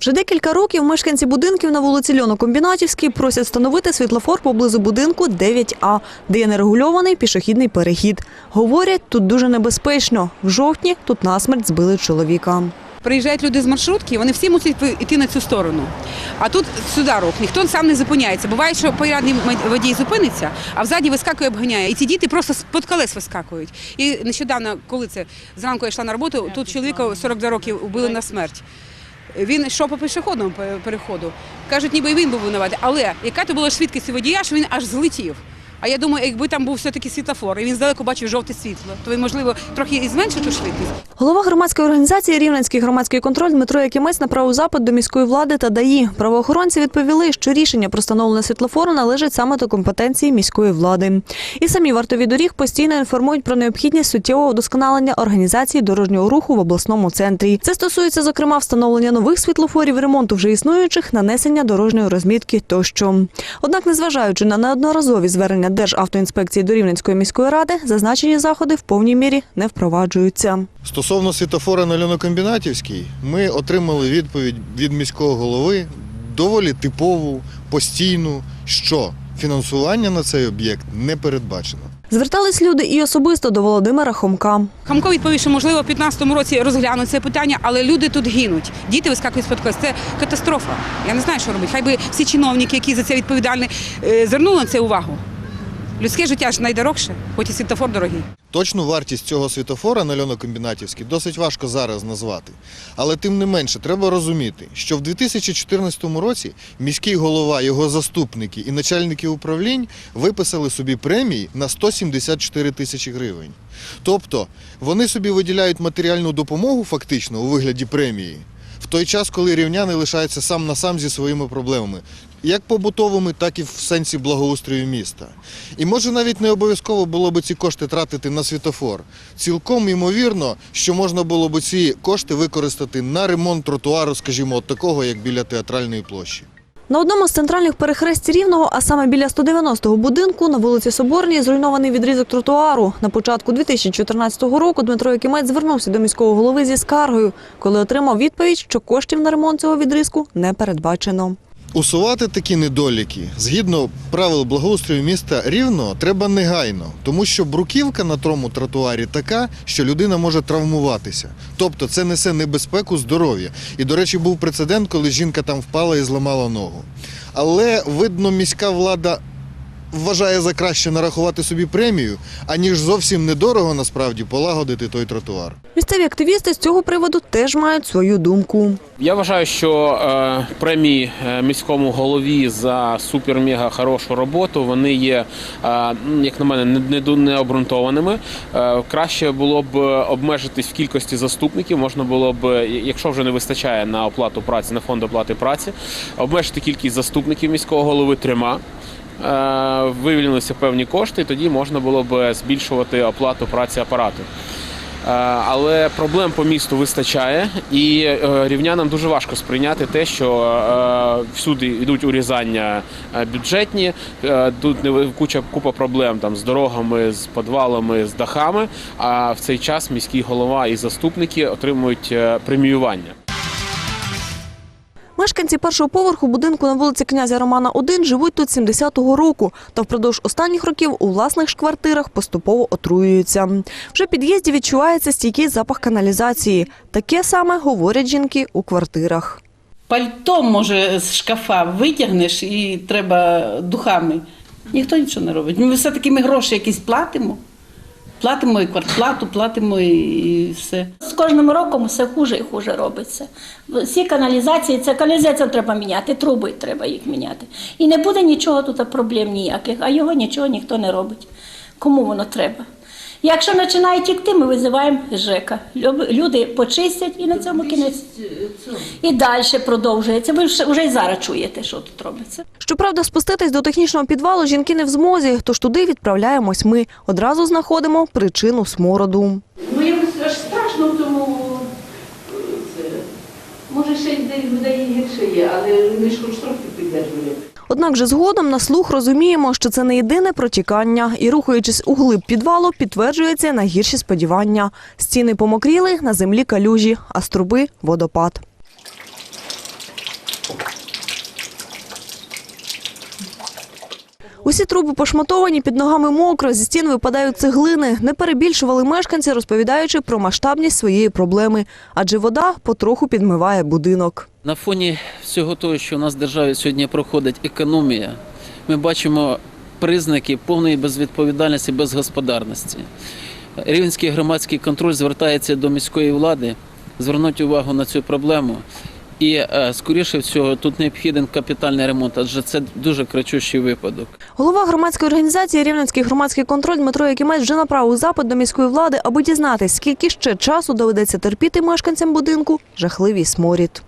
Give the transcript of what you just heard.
Вже декілька років мешканці будинків на вулиці Льонокомбінатівській просять встановити світлофор поблизу будинку 9А, де є нерегульований пішохідний перехід. Говорять, тут дуже небезпечно. В жовтні тут насмерть збили чоловіка. Приїжджають люди з маршрутки, вони всі мусять йти на цю сторону. А тут сюди рух, ніхто сам не зупиняється. Буває, що порядний водій зупиниться, а взаді вискакує, обганяє. І ці діти просто з-під колес вискакують. І нещодавно, коли це зранку я йшла на роботу, тут чоловіка 42 років убили на смерть. Він йшов по пішохідному переходу. Кажуть, ніби він був винуватий. Але яка то була швидкість водія, що він аж злетів. А я думаю, якби там був все-таки світлофор, і він здалеку бачив жовте світло, то він, можливо, трохи і зменшив ту швидкість. Голова громадської організації Рівненський громадський контроль Дмитро Якимець направив запит до міської влади та ДАІ. Правоохоронці відповіли, що рішення про встановлення світлофору належить саме до компетенції міської влади. І самі вартові доріг постійно інформують про необхідність суттєвого вдосконалення організації дорожнього руху в обласному центрі. Це стосується, зокрема, встановлення нових світлофорів, ремонту вже існуючих, нанесення дорожньої розмітки тощо. Однак, незважаючи на неодноразові звернення Державтоінспекції до Рівненської міської ради, зазначені заходи в повній мірі не впроваджуються. Стосовно світофора на Льонокомбінатівській, ми отримали відповідь від міського голови доволі типову, постійну, що фінансування на цей об'єкт не передбачено. Звертались люди і особисто до Володимира Хомка. Хамко відповів, що можливо в 15-му році розглянуть це питання, але люди тут гинуть. Діти вискакують з-під. Це катастрофа. Я не знаю, що робити. Хай би всі чиновники, які за це відповідальні, е, звернули на це увагу. Людське життя ж найдорогше, хоч і світофор дорогий. Точну вартість цього світофора на Льонокомбінатівській досить важко зараз назвати. Але тим не менше, треба розуміти, що в 2014 році міський голова, його заступники і начальники управлінь виписали собі премії на 174 тисячі гривень. Тобто вони собі виділяють матеріальну допомогу фактично у вигляді премії. В той час, коли рівняни лишаються сам на сам зі своїми проблемами, як побутовими, так і в сенсі благоустрою міста. І може навіть не обов'язково було б ці кошти тратити на світофор. Цілком ймовірно, що можна було б ці кошти використати на ремонт тротуару, скажімо, от такого, як біля театральної площі. На одному з центральних перехресть Рівного, а саме біля 190-го будинку на вулиці Соборній, зруйнований відрізок тротуару. На початку 2014 року Дмитро Якимець звернувся до міського голови зі скаргою, коли отримав відповідь, що коштів на ремонт цього відрізку не передбачено. Усувати такі недоліки згідно правил благоустрою міста рівно треба негайно, тому що бруківка на тому тротуарі така, що людина може травмуватися. Тобто це несе небезпеку здоров'я. І, до речі, був прецедент, коли жінка там впала і зламала ногу. Але видно, міська влада вважає за краще нарахувати собі премію, аніж зовсім недорого насправді полагодити той тротуар. Місцеві активісти з цього приводу теж мають свою думку. Я вважаю, що е, премії е, міському голові за супер-мега хорошу роботу вони є, е, як на мене, не, не, ду- не обґрунтованими. Е, краще було б обмежитись в кількості заступників. Можна було б, якщо вже не вистачає на оплату праці, на фонд оплати праці, обмежити кількість заступників міського голови трьома. Е, Вивільнилися певні кошти, і тоді можна було б збільшувати оплату праці апарату. Е, Але проблем по місту вистачає, і е, рівнянам дуже важко сприйняти те, що всюди йдуть урізання бюджетні. Тут куча купа проблем там з дорогами, з підвалами, з дахами. А в цей час міський голова і заступники отримують преміювання. Мешканці першого поверху будинку на вулиці князя Романа 1 живуть тут з 70-го року та впродовж останніх років у власних ж квартирах поступово отруюються. Вже в під'їзді відчувається стійкий запах каналізації. Таке саме говорять жінки у квартирах. Пальто, може, з шкафа витягнеш і треба духами. Ніхто нічого не робить. Ми все-таки ми гроші якісь платимо. Платимо і квартплату, платимо і, все. З кожним роком все хуже і хуже робиться. Всі каналізації, це каналізацію треба міняти, труби треба їх міняти. І не буде нічого тут проблем ніяких, а його нічого ніхто не робить. Кому воно треба? Якщо починає тікти, ми визиваємо ЖЕКа. Люб- Люди почистять і на цьому кінець. І далі продовжується. Ви вже вже й зараз чуєте, що тут робиться. Щоправда, спуститись до технічного підвалу жінки не в змозі, тож туди відправляємось ми. Одразу знаходимо причину смороду. Ну, якось аж страшно тому. Це, може, ще й десь буде гірше є, але ми ж хоч трохи піддержуємо. Однак же згодом на слух розуміємо, що це не єдине протікання, і рухаючись у глиб підвалу, підтверджується найгірші сподівання. Стіни помокріли, на землі калюжі, а з труби – водопад. Усі труби пошматовані, під ногами мокро, зі стін випадають цеглини. Не перебільшували мешканці, розповідаючи про масштабність своєї проблеми. Адже вода потроху підмиває будинок. На фоні всього того, що у нас в державі сьогодні проходить економія, ми бачимо признаки повної безвідповідальності, безгосподарності. Рівненський громадський контроль звертається до міської влади звернути увагу на цю проблему. І е, скоріше всього тут необхіден капітальний ремонт, адже це дуже кричущий випадок. Голова громадської організації Рівненський громадський контроль Дмитро Якимець вже направив запит до міської влади, аби дізнатись, скільки ще часу доведеться терпіти мешканцям будинку жахливий сморід.